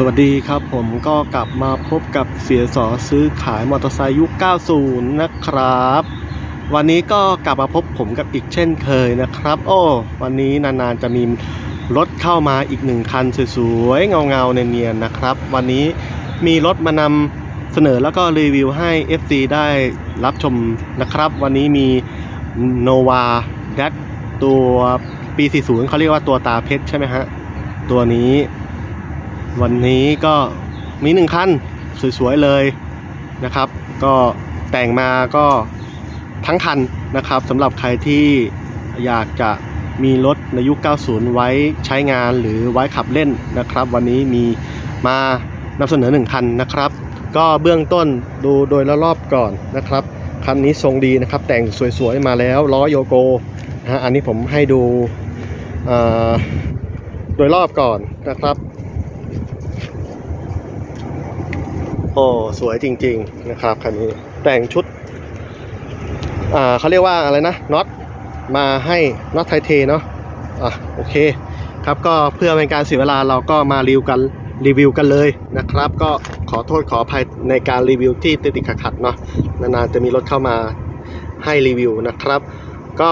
สวัสดีครับผมก็กลับมาพบกับเสียสอซื้อขายมอเตอร์ไซค์ยุค 90 นะครับ วันนี้ก็กลับมาพบผมกับอีกเช่นเคยนะครับ โอ้วันนี้นานๆจะมีรถเข้ามาอีกหนึ่งคันสวยๆ เงาๆเนียนๆนะครับ วันนี้มีรถมานำเสนอแล้วก็รีวิวให้ FC ได้รับชมนะครับ วันนี้มี Nova d a ตัวปี 40 เขาเรียกว่าตัวตาเพชรใช่ไหมฮะตัวนี้ วันนี้ก็มีหนึ่งคันสวยๆเลยนะครับ ก็แต่งมาก็ทั้งคันนะครับสำหรับใครที่อยากจะมีรถในยุค 90 ไว้ใช้งานหรือไว้ขับเล่นนะครับ วันนี้มีมานำเสนอหนึ่งคันนะครับ ก็เบื้องต้นดูโดยรอบก่อนนะครับ คันนี้ทรงดีนะครับ แต่งสวยๆมาแล้วล้อโยโกนะฮะอันนี้ผมให้ดูโดยรอบก่อนนะครับ โอ้สวยจริง ๆนะครับคันนี้แต่งชุดอ่าเขาเรียกว่าอะไรนะน็อตมาให้น็อตไทเทเนาะอะโอเคครับก็เพื่อเป็นการเสียเวลาเราก็มารีวิวกันรีวิวกันเลยนะครับ ก็ขอโทษขออภัยในการรีวิวที่ติดติดขัดๆเนาะนานๆจะมีรถเข้ามาให้รีวิวนะครับ ก็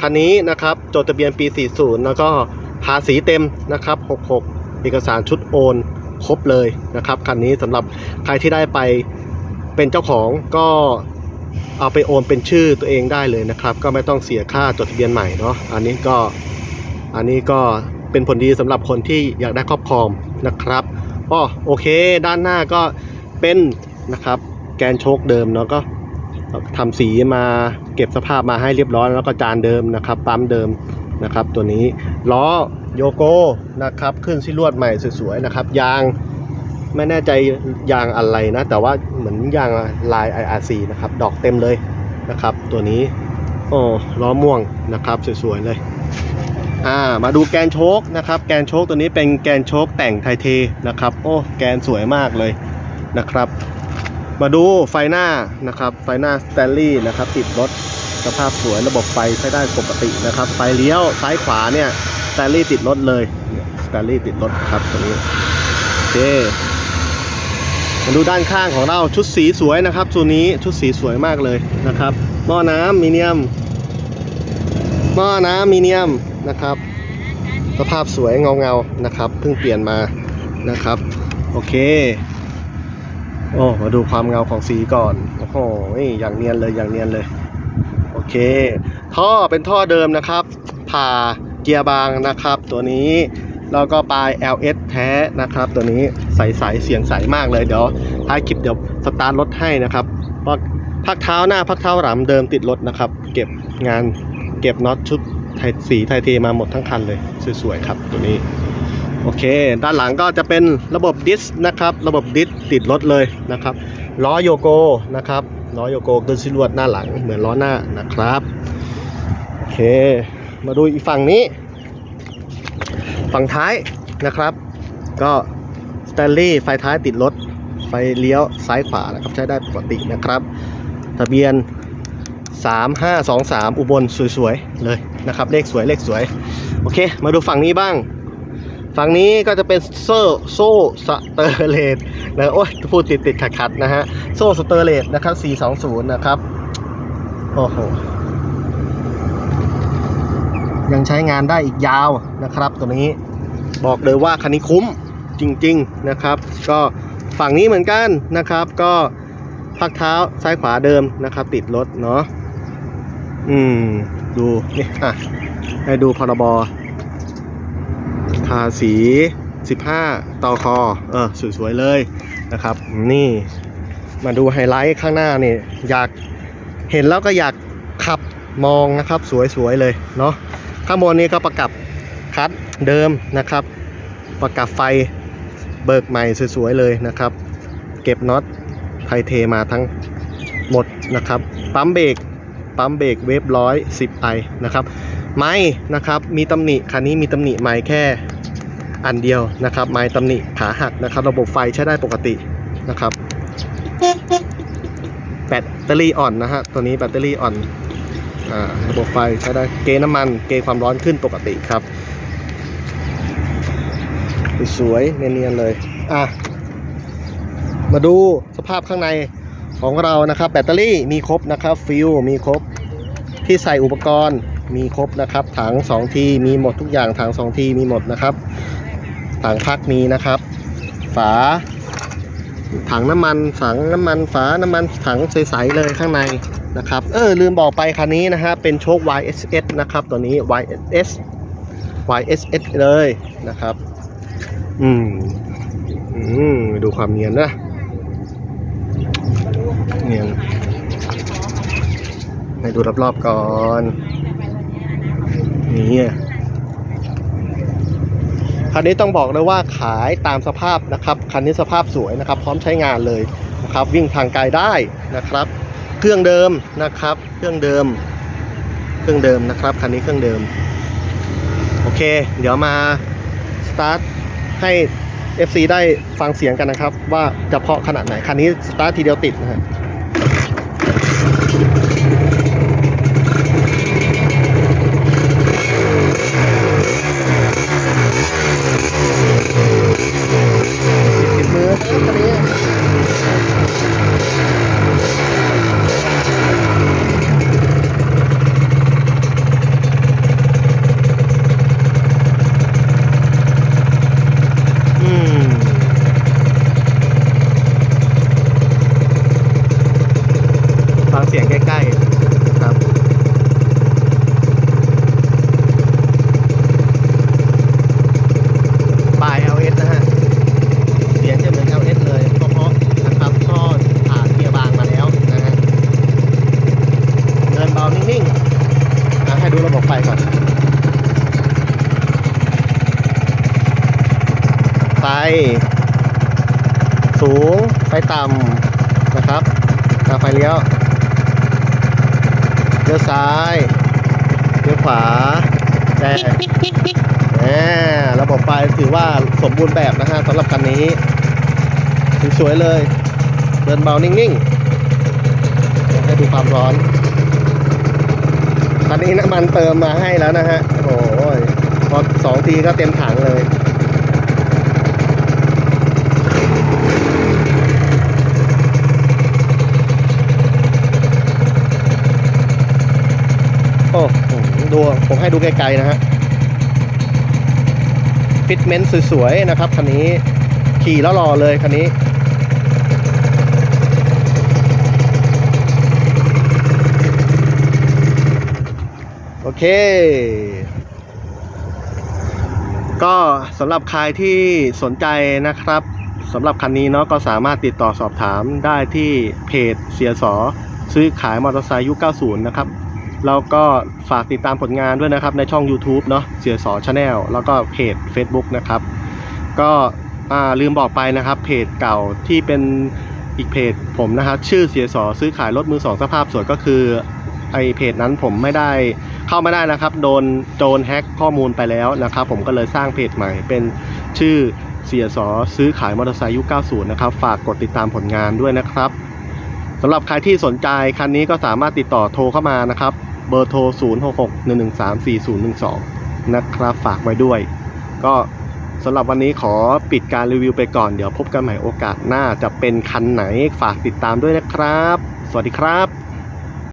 คันนี้นะครับจดทะเบียนปี 40 แล้วก็ภาษีเต็มนะครับ 66 เอกสารชุดโอน ครบเลยนะครับคันนี้สำหรับใครที่ได้ไปเป็นเจ้าของก็เอาไปโอนเป็นชื่อตัวเองได้เลยนะครับ ก็ไม่ต้องเสียค่าจดทะเบียนใหม่เนาะอันนี้ก็อันนี้ก็เป็นผลดีสำหรับคนที่อยากได้ครอบครองนะครับอ๋อโอเค ด้านหน้าก็เป็นนะครับ แกนโชคเดิมเนาะก็ทำสีมาเก็บสภาพมาให้เรียบร้อยแล้วก็จานเดิมนะครับปั๊มเดิมนะครับ ตัวนี้ล้อ โยโกนะครับขึ้นที่ลวดใหม่สวยๆนะครับยางไม่แน่ใจยางอะไรนะ แต่ว่าเหมือนยางลาย IRC นะครับ ดอกเต็มเลยนะครับ ตัวนี้โอ้ล้อม่วงนะครับสวยๆเลยอ่ามาดูแกนโชคนะครับ แกนโชคตัวนี้เป็นแกนโชคแต่งไทเทนะครับ โอ้แกนสวยมากเลยนะครับ มาดูไฟหน้านะครับ ไฟหน้าสแตนลี่นะครับติดรถสภาพสวยระบบไฟใช้ได้ปกตินะครับ ไฟเลี้ยวซ้ายขวาเนี่ย แตนลี่ติดรถเลยสแตนลี่ติดรถครับตัวนี้โอเคมาดูด้านข้างของเราชุดสีสวยนะครับตัวนี้ชุดสีสวยมากเลยนะครับหม้อน้ำมีเนียมหม้อน้ำมีเนียมนะครับสภาพสวยเงาเงานะครับเพิ่งเปลี่ยนมานะครับ โอเคโอ้มาดูความเงาของสีก่อนโอ้โหอย่างเนียนเลยอย่างเนียนเลย โอเค ท่อเป็นท่อเดิมนะครับผ่า เกียร์บางนะครับ ตัวนี้แล้วก็ปลาย LS แท้นะครับ ตัวนี้ใสๆเสียงใสมากเลยเดี๋ยวท้ายคลิปเดี๋ยวสตาร์ทรถให้นะครับพักเท้าหน้าพักเท้าหลังเดิมติดรถนะครับ เก็บงานเก็บน็อตชุดไทยสีไทยเทมาหมดทั้งคันเลยสวยๆครับตัวนี้โอเค ด้านหลังก็จะเป็นระบบดิสนะครับ ระบบดิสติดรถเลยนะครับล้อโยโกนะครับล้อโยโกขึ้นซิลวดหน้าหลังเหมือนล้อหน้านะครับ โอเค มาดูอีกฝั่งนี้ ฝั่งท้ายนะครับ ก็สแตนลี่ไฟท้ายติดรถ ไฟเลี้ยวซ้ายขวานะครับ ใช้ได้ปกตินะครับ ทะเบียน 3523 อุบลสวยๆ เลยนะครับ เลขสวยเลขสวย โอเค มาดูฝั่งนี้บ้าง ฝั่งนี้ก็จะเป็นโซ่โซ่สเตอร์เลสนะโอ้ยพูดติดติดขัดขัดๆนะฮะ โซ่สเตอร์เลสนะครับ 420 นะครับ โอ้โห ยังใช้งานได้อีกยาวนะครับ ตัวนี้บอกเลยว่าคันนี้คุ้มจริงๆนะครับ ก็ฝั่งนี้เหมือนกันนะครับ ก็พักเท้าซ้ายขวาเดิมนะครับ ติดรถเนาะอืม ดูนี่อะให้ดูพรบภาษี 15ต่อคอเออสวยๆเลยนะครับ นี่มาดูไฮไลท์ข้างหน้านี่อยากเห็นแล้วก็อยากขับมองนะครับ สวยๆเลยเนาะ ข้างบนนี้ก็ประกับคัดเดิมนะครับ ประกับไฟเบิกใหม่สวยๆเลยนะครับ เก็บน็อตไทเทมาทั้งหมดนะครับ ปั๊มเบรกปั๊มเบรกเวฟร้อยสิบไอนะครับไม้นะครับมีตำหนิคันนี้มีตำหนิไม้แค่อันเดียวนะครับไม้ตำหนิขาหักนะครับ ระบบไฟใช้ได้ปกตินะครับ แบตเตอรี่อ่อนนะฮะตัวนี้แบตเตอรี่อ่อน ระบบไฟใช้ได้เกน้ำมันเกความร้อนขึ้นปกติครับ สวยเนียนๆเลยอะมาดูสภาพข้างในของเรานะครับ แบตเตอรี่มีครบนะครับฟิลมีครบที่ใส่อุปกรณ์มีครบนะครับถัง2ทีมีหมดทุกอย่างถัง2ทีมีหมดนะครับถังพักมีนะครับ ฝา ถังน้ำมันถังน้ำมันฝาน้ำมันถังใสๆเลยข้างใน นะครับ เออลืมบอกไปคันนี้นะฮะเป็นโชค YSS นะครับตัวนี้ YSS YSS เลยนะครับ อืม อืม ดูความเนียนนะ เนียนให้ดูรอบๆก่อนนี่คันนี้ต้องบอกเลยว่าขายตามสภาพนะครับ คันนี้สภาพสวยนะครับ พร้อมใช้งานเลยนะครับ วิ่งทางไกลได้นะครับ เครื่องเดิมนะครับ เครื่องเดิม เครื่องเดิมนะครับคันนี้เครื่องเดิม โอเค เดี๋ยวมาสตาร์ทให้ FC ได้ฟังเสียงกันนะครับ ว่าจะเพาะขนาดไหนคันนี้สตาร์ททีเดียวติดนะฮะ ติดมือครับคันนี้อืมฟังเสียงใกล้ๆครับ ปลาย LS นะฮะ เสียงจะเหมือน LS เลยเพราะๆนะครับก็ผ่านเกียร์บางมาแล้วนะฮะเดินเบานิ่งๆอะให้ดูระบบไฟก่อน ไฟ สูง ไฟต่ำนะครับไฟเลี้ยวเลี้ยวซ้ายเลี้ยวขวาแต่แหมระบบไฟถือว่าสมบูรณ์แบบนะฮะสำหรับคันนี้สวยๆเลย เดินเบานิ่งๆ ให้ดูความร้อน คันนี้น้ำมันเติมมาให้แล้วนะฮะ โอ้โหพอสองทีก็เต็มถังเลย โอ้โหดู ผมให้ดูไกลๆนะฮะฟิตเมนต์สวยๆนะครับคันนี้ขี่แล้วรอเลยคันนี้โอเค ก็สำหรับใครที่สนใจนะครับสำหรับคันนี้เนาะก็สามารถติดต่อสอบถามได้ที่เพจเสียสอซื้อขายมอเตอร์ไซค์ยุค 90 นะครับ แล้วก็ฝากติดตามผลงานด้วยนะครับในช่อง YouTube เนาะเสียสอชาแนลแล้วก็เพจ Facebook นะครับ ก็ลืมบอกไปนะครับ เพจเก่าที่เป็นอีกเพจผมนะครับ ชื่อเสียสอซื้อขายรถมือสองสภาพสวยก็คือไอเพจนั้นผมไม่ได้เข้าไม่ได้นะครับ โดนโจรแฮ็กข้อมูลไปแล้วนะครับ ผมก็เลยสร้างเพจใหม่ เป็นชื่อเสียสอซื้อขายมอเตอร์ไซค์ยุค 90 นะครับ ฝากกดติดตามผลงานด้วยนะครับสำหรับใครที่สนใจคันนี้ก็สามารถติดต่อโทรเข้ามานะครับ เบอร์โทร 0661134012 นะครับ ฝากไว้ด้วย ก็สำหรับวันนี้ขอปิดการรีวิวไปก่อน เดี๋ยวพบกันใหม่โอกาสหน้าจะเป็นคันไหนฝากติดตามด้วยนะครับ สวัสดีครับ